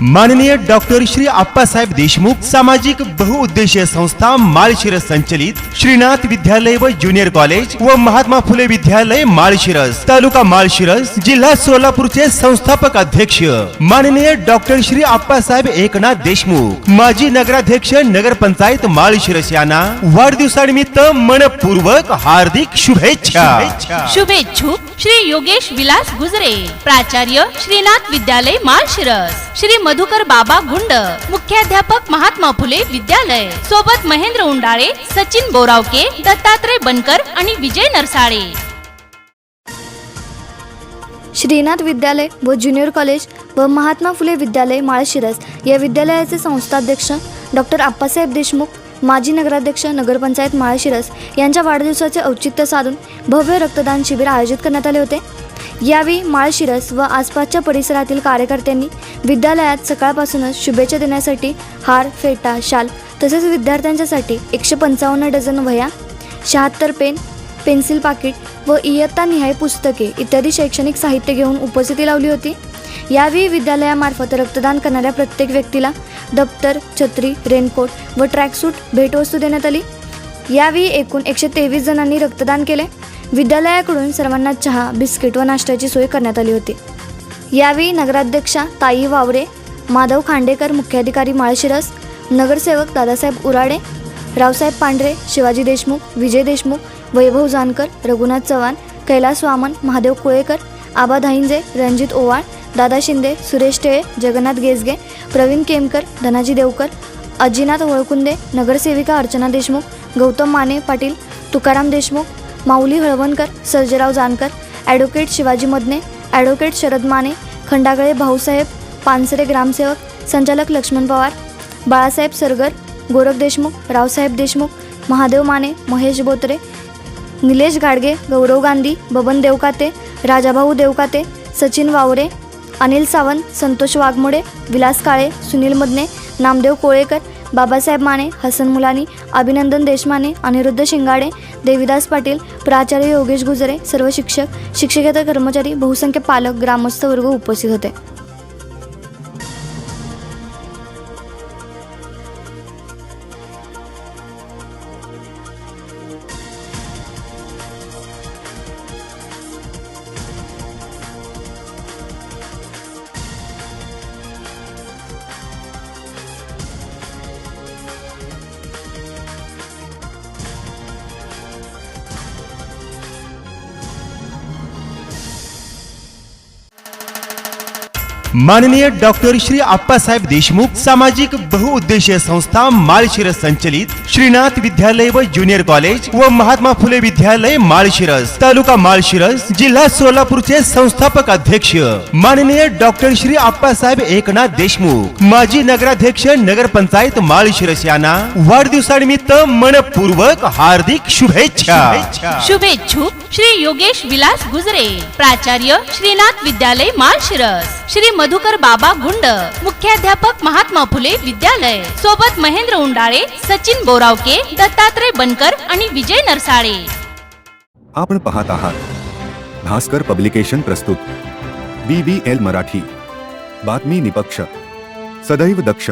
माननीय डॉक्टर श्री आप्पासाहेब देशमुख सामाजिक बहुउद्देशीय संस्था माळशिरस संचलित श्रीनाथ विद्यालय व ज्युनियर कॉलेज व महात्मा फुले विद्यालय माळशिरस तालुका माळशिरस जिल्हा सोलापूरचे संस्थापक अध्यक्ष. माननीय डॉक्टर श्री आप्पासाहेब एकनाथ देशमुख माजी नगराध्यक्ष नगरपंचायत माळशिरस यांना वाढदिवसानिमित्त मनपूर्वक हार्दिक शुभेच्छा. शुभेच्छुक श्री योगेश विलास गुजरे प्राचार्य श्रीनाथ विद्यालय माळशिरस श्री मधुकर बाबा गुंड मुख्याध्यापक महात्मा फुले विद्यालय. सोबत महेंद्र उंडाळे सचिन बोरावके दत्तात्रय बनकर आणि विजय नरसाळे. श्रीनाथ विद्यालय व ज्युनियर कॉलेज व महात्मा फुले विद्यालय माळशिरस या विद्यालयाचे संस्थाध्यक्ष डॉक्टर आप्पासाहेब देशमुख माजी नगराध्यक्ष नगरपंचायत माळशिरस यांच्या वाढदिवसाचे औचित्य साधून भव्य रक्तदान शिबिर आयोजित करण्यात आले होते. यावेळी माळशिरस व आसपासच्या परिसरातील कार्यकर्त्यांनी विद्यालयात सकाळपासूनच शुभेच्छा देण्यासाठी हार फेटा शाल तसेच विद्यार्थ्यांच्यासाठी एकशे पंचावन्न डझन वह्या शहात्तर पेन पेन्सिल पाकिट व इयत्तानिहाय पुस्तके इत्यादी शैक्षणिक साहित्य घेऊन उपस्थिती लावली होती. यावेळी विद्यालयामार्फत रक्तदान करणाऱ्या प्रत्येक व्यक्तीला दप्तर छत्री रेनकोट व ट्रॅकसूट भेटवस्तू देण्यात आली. यावेळी एकूण एकशे तेवीस जणांनी रक्तदान केले. विद्यालयाकडून सर्वांना चहा बिस्किट व नाश्त्याची सोय करण्यात आली होती. यावेळी नगराध्यक्षा ताई वावरे माधव खांडेकर मुख्याधिकारी माळशिरस नगरसेवक दादासाहेब उराडे रावसाहेब पांढरे शिवाजी देशमुख विजय देशमुख वैभव जानकर रघुनाथ चव्हाण कैलास वामन महादेव कुळेकर आबा धाईंजे रणजित ओवाळ दादा शिंदे सुरेश टेळे जगन्नाथ गेजगे प्रवीण केमकर धनाजी देवकर अजिनाथ वळकुंदे नगरसेविका अर्चना देशमुख गौतम माने पाटील तुकाराम देशमुख माऊली हळवणकर सर्जेराव जानकर ॲडव्होकेट शिवाजी मदने ॲडव्होकेट शरद माने खंडागळे भाऊसाहेब पानसरे ग्रामसेवक संचालक लक्ष्मण पवार बाळासाहेब सरगर गोरख देशमुख रावसाहेब देशमुख महादेव माने महेश बोत्रे निलेश गाडगे गौरव गांधी बबन देवकाते राजाभाऊ देवकाते सचिन वावरे अनिल सावंत संतोष वाघमोडे विलास काळे सुनील मदने नामदेव कोळेकर बाबासाहेब माने हसन मुलानी अभिनंदन देशमाने अनिरुद्ध शिंगाडे देविदास पाटील प्राचार्य योगेश गुजरे सर्व शिक्षक शिक्षकेतर कर्मचारी बहुसंख्य पालक ग्रामस्थ वर्ग उपस्थित होते. माननीय डॉक्टर श्री आप्पासाहेब देशमुख सामाजिक बहुउद्देशीय संस्था माळशिरस संचलित श्रीनाथ विद्यालय व ज्युनियर कॉलेज व महात्मा फुले विद्यालय माळशिरस तालुका माळशिरस जिल्हा सोलापूरचे संस्थापक अध्यक्ष. माननीय डॉक्टर श्री आप्पासाहेब एकनाथ देशमुख माजी नगराध्यक्ष नगरपंचायत माळशिरस यांना वाढदिवसानिमित्त मनपूर्वक हार्दिक शुभेच्छा. शुभेच्छुक श्री योगेश विलास गुजरे. प्राचार्य श्रीनाथ विद्यालय माळशिरस श्री मधुकर बाबा गुंड. मुख्याध्यापक महात्मा फुले विद्यालय. सोबत महेंद्र उंडाळे सचिन बोरावके दत्तात्रय बनकर आणि विजय नरसाळे. आपण पाहत आहात. भास्कर पब्लिकेशन प्रस्तुत. B B L Marathi. बातमी निपक्ष. सदैव दक्ष.